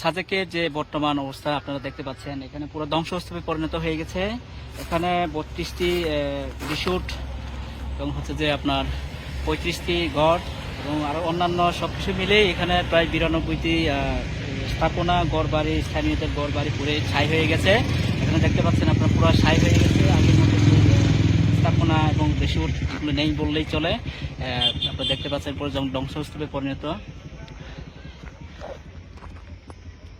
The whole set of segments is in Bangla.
সাজেকের যে বর্তমান অবস্থা আপনারা দেখতে পাচ্ছেন এখানে পুরো ধ্বংসস্তূপে পরিণত হয়ে গেছে। এখানে বত্রিশটি রিসোর্ট এবং হচ্ছে যে আপনার পঁয়ত্রিশটি ঘর এবং আরও অন্যান্য সব কিছু মিলে এখানে প্রায় বিরানব্বইটি স্থাপনা গড় বাড়ি স্থানীয়দের গড় বাড়ি পুরে ছাই হয়ে গেছে। এখানে দেখতে পাচ্ছেন আপনার পুরো ছাই হয়ে গেছে। আহ, স্থাপনা এবং এগুলো নেই বললেই চলে। আপনারা দেখতে পাচ্ছেন পুরো ধ্বংসস্তূপে পরিণত।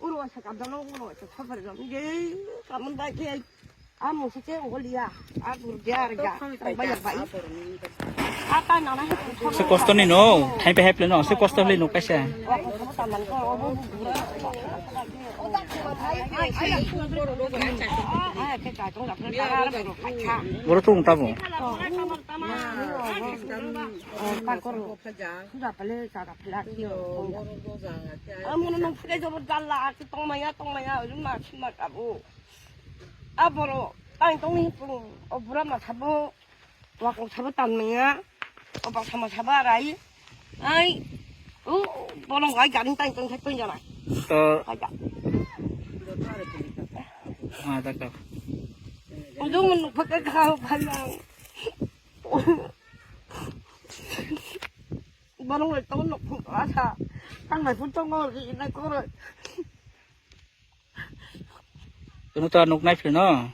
uruwasak abdalo uruwasak safarga mige kamun baki amu sike ulia abur diarga bayar bayi apa nama itu se kosto nih no. Happy happy no. Se kosto nih no kasih ya. Buru tung tamu. 바꿔로 수다 빨리 자다 필라티요 아무는 농프레 저버 달라 그 똥마야 똥마야 요즘 마 신마 까고 아버로 땅이 똥이 예쁘고 어 브라마 잡어 와고 잡았다느냐 어방 잡아 잡아라 이 아이 어 뭐는 거 아이 가린 땅이 똥 했던잖아 어 가자 아 잠깐 요즘은 바깥 가고 가면 barong ay tawon nok pung này ang may ngon ngo gi na rồi, tôi nói ta nok này phir nó